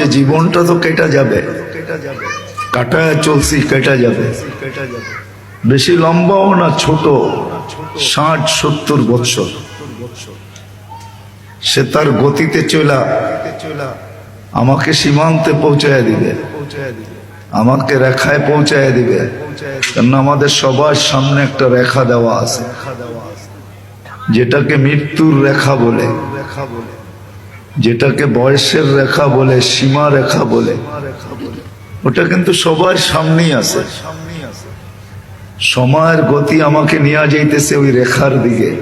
যে জীবনটা তো কেটা যাবে। কাটায় চলছি, কেটা যাবে। বেশি লম্বাও না, ছোট। ষাট, সত্তর বছর সে তার গতিতে চলা, আমাকে সীমান্তে পৌঁছায় দিবে। আমাকে রেখায় পৌঁছায় দিবে। কেন আমাদের সবার সামনে একটা রেখা দেওয়া আছে। যেটাকে মৃত্যুর রেখা বলে রেখা বলে। যেটাকে বয়সের রেখা বলে, সীমা রেখা বলে। ওটা কিন্তু সবার সামনেই আছে। সময়ের গতি আমাকে নিয়ে যাইতেছে ওই রেখার দিকে।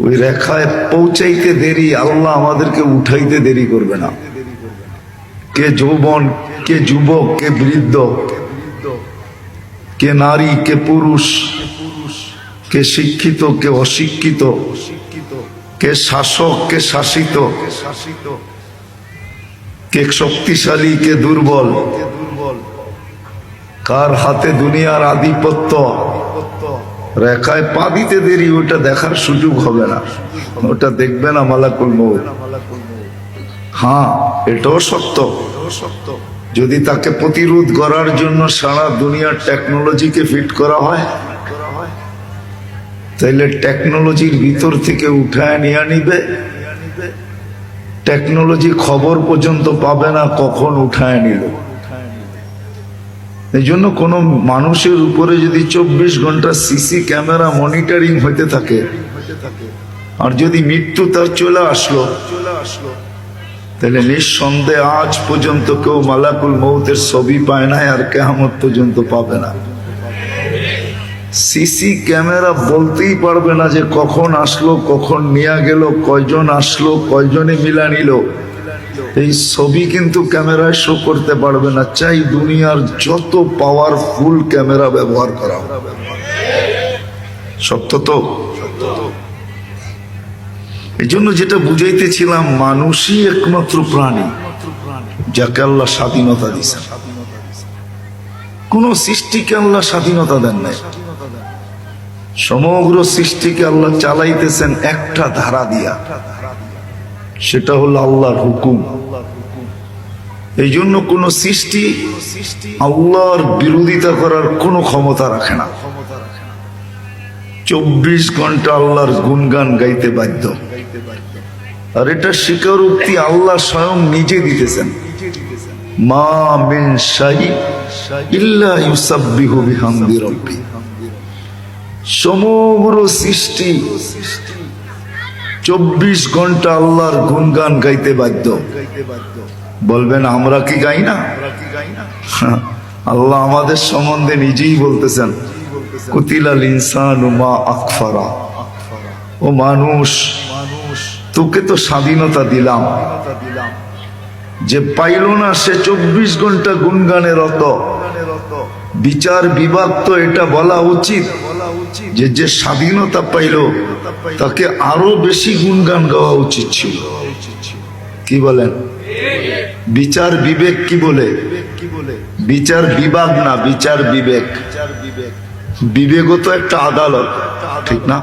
ওই রেখায় পৌঁছাইতে দেরি, আল্লাহ আমাদেরকে উঠাইতে দেরি করবে না। কে যৌবন, কে যুবক, কে বৃদ্ধ, কে নারী, কে পুরুষ, কে শিক্ষিত, কে অশিক্ষিত কে শাসক, কে শাসিত, কে শক্তিশালী, কে দুর্বল, কার হাতে দুনিয়ার আধিপত্য, রেখায় পা দিতে দেরি ওটা দেখার সুযোগ হবে না। ওটা দেখবে না মালাকুল মৌত হ্যাঁ এটাও সত্য। যদি তাকে প্রতিরোধ করার জন্য সারা দুনিয়ার টেকনোলজিকে ফিট করা হয় তাইলে টেকনোলজির ভিতর থেকে উঠায় নিয়ে নিবে। টেকনোলজি খবর পর্যন্ত পাবে না, কখন উঠায় নিল? এই জন্য কোনো মানুষের উপরে যদি চব্বিশ ঘণ্টা সিসি ক্যামেরা মনিটরিং হইতে থাকে, আর যদি মৃত্যু তার চলে আসলো তাহলে নিঃসন্দেহে আজ পর্যন্ত কেউ মালাকুল মৌতের ছবি পায় না আর কেহামত পর্যন্ত পাবে না। সিসি ক্যামেরা বলতেই পারবে না যে কখন আসলো, কখন নিয়ে গেল, কয়জন আসলো, কয়জনে মিলা নিল। এই ছবি কিন্তু ক্যামেরায় শো করতে পারবে না। চাই দুনিয়ার যত পাওয়ারফুল ক্যামেরা ব্যবহার করা। সত্য তো? এই জন্য যেটা বুঝাইতেছিলাম, মানুষই একমাত্র প্রাণী, যাকে আল্লাহ স্বাধীনতা দিছেন কোন সৃষ্টিকে আল্লাহ স্বাধীনতা দেন নাই। সমগ্র সৃষ্টিকে আল্লাহ চালাইতেছেন একটা ধারা দিয়া। সেটা হলো আল্লাহর হুকুম। এই জন্য কোন সৃষ্টি আল্লাহর বিরোধিতা করার কোনো ক্ষমতা রাখে না। চব্বিশ ঘণ্টা আল্লাহর গুনগান গাইতে বাধ্য। আর এটা স্বীকারোক্তি আল্লাহ স্বয়ং নিজে দিতেছেন। মা মিন শাই ইল্লা ইউসাব্বিহু বিহামদি রাব্বি। সমগ্র সৃষ্টি চব্বিশ ঘণ্টা আল্লাহর গুনগান গাইতে বাধ্য। বলবেন, আমরা কি গাই না? আল্লাহ আমাদের সম্বন্ধে নিজেই বলতেছেন, কুতিলাল ইনসান মা আকফারা। ও মানুষ, তোকে তো স্বাধীনতা দিলাম। যে পাইল না, সে চব্বিশ ঘণ্টা গুনগানে রত। বিচার বিভাগ তো এটা বলা উচিত। যে যে স্বাধীনতা পাইল তাকে আরও বেশি গুণগান গাওয়া উচিত ছিল। কি বলেন? বিচার বিবেক কি বলে? বিচার বিভাগ না বিচার বিবেক। বিবেকও তো একটা আদালত ঠিক না?